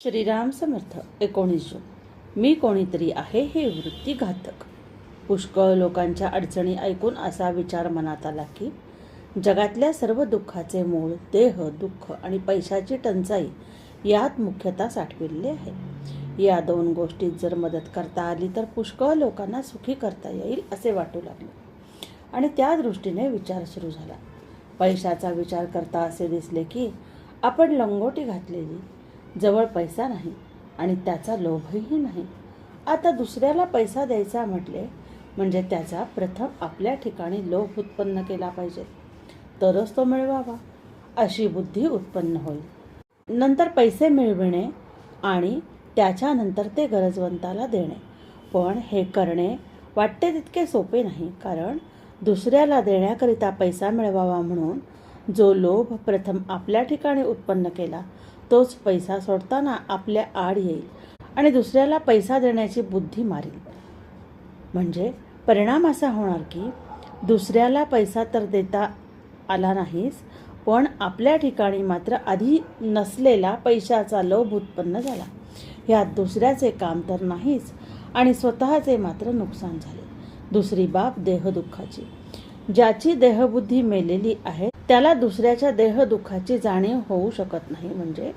श्रीराम समर्थ एकोणीस जून मी कोणीतरी आहे हे वृत्ती घातक. पुष्कळ लोकांच्या अडचणी ऐकून असा विचार मनात आला की जगातल्या सर्व दुःखाचे मूळ देह दुःख आणि पैशाची टंचाई यात मुख्यतः साठविलेली आहे. या दोन गोष्टीत जर मदत करता आली तर पुष्कळ लोकांना सुखी करता येईल असे वाटू लागले. आणि त्या दृष्टीने विचार सुरू झाला. पैशाचा विचार करता असे दिसले की आपण लंगोटी घातलेली जवळ पैसा नाही आणि त्याचा लोभही नाही. आता दुसऱ्याला पैसा द्यायचा म्हटले म्हणजे त्याचा प्रथम आपल्या ठिकाणी लोभ उत्पन्न केला पाहिजे. तरच तो मिळवावा. अशी बुद्धी उत्पन्न होईल. नंतर पैसे मिळविणे आणि त्याच्यानंतर ते गरजवंताला देणे. पण हे करणे वाटते तितके सोपे नाही कारण दुसऱ्याला देण्याकरिता पैसा मिळवावा म्हणून जो लोभ प्रथम आपल्या ठिकाणी उत्पन्न केला तोच पैसा सोडताना आपल्या आड येईल आणि दुसऱ्याला पैसा देण्याची बुद्धी मारेल. म्हणजे परिणाम असा होणार की दुसऱ्याला पैसा तर देता आला नाहीच पण आपल्या ठिकाणी मात्र आधी नसलेला पैशाचा लोभ उत्पन्न झाला. ह्यात दुसऱ्याचे काम तर नाहीच आणि स्वतःचे मात्र नुकसान झाले. दुसरी बाब देहदुःखाची. ज्याची देहबुद्धी मेलेली आहे त्याला दुसऱ्याच्या देहदुःखाची जाणीव होऊ शकत नाही. म्हणजे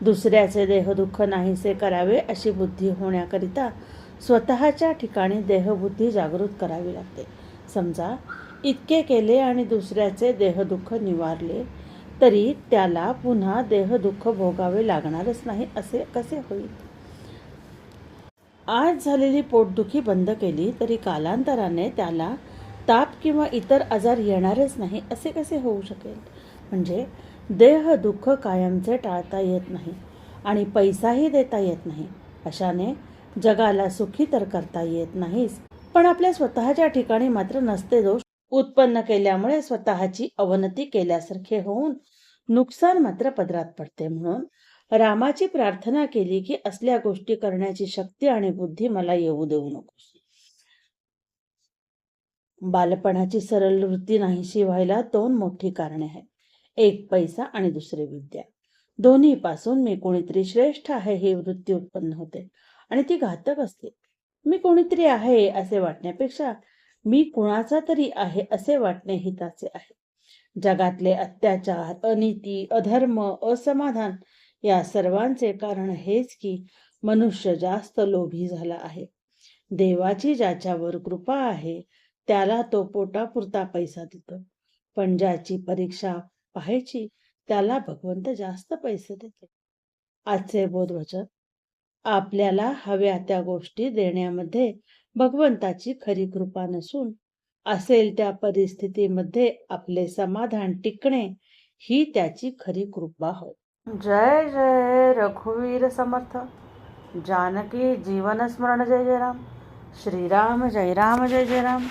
दुसऱ्याचे देहदुःख नाहीसे करावे अशी बुद्धी होण्याकरिता स्वतःच्या ठिकाणी देहबुद्धी जागृत करावी लागते. समजा इतके केले आणि दुसऱ्याचे देहदुःख निवारले तरी त्याला पुन्हा देहदुःख भोगावे लागणारच नाही असे कसे होईल? आज झालेली पोटदुखी बंद केली तरी कालांतराने त्याला ताप किंवा इतर आजार येणारच नाही असे कसे होऊ शकेल? म्हणजे देह दुःख कायमचे टाळता येत नाही आणि पैसाही देता येत नाही. अशाने जगाला सुखी तर करता येत नाहीच. पण आपल्या स्वतःच्या ठिकाणी मात्र नसते दोष. उत्पन्न केल्यामुळे स्वतःची अवनती केल्यासारखे होऊन नुकसान मात्र पदरात पडते. म्हणून रामाची प्रार्थना केली की असल्या गोष्टी करण्याची शक्ती आणि बुद्धी मला येऊ देऊ नकोस. बालपणाची सरळ वृत्ती नाहीशी व्हायला दोन मोठी कारणे आहेत. एक पैसा आणि दुसरे विद्या. दोन्ही पासून मी कोणीतरी श्रेष्ठ आहे ही वृत्ती उत्पन्न होते आणि ती घातक असते. मी कोणीतरी आहे असे वाटण्यापेक्षा मी कुणाचा तरी आहे असे वाटणे हिताचे आहे. जगातले अत्याचार अनिती अधर्म असमाधान या सर्वांचे कारण हेच की मनुष्य जास्त लोभी झाला आहे. देवाची ज्याच्यावर कृपा आहे त्याला तो पोटापुरता पैसा देतो. पण ज्याची परीक्षा पाहायची त्याला भगवंत जास्त पैसे देतो. आजचे बोधवचन आपल्याला हव्या त्या गोष्टी देण्यामध्ये भगवंताची खरी कृपा नसून असेल त्या परिस्थितीमध्ये आपले समाधान टिकणे ही त्याची खरी कृपा होय. जय जय रघुवीर समर्थ. जानकी जीवन स्मरण जय जय राम. श्रीराम जय राम जय जय राम.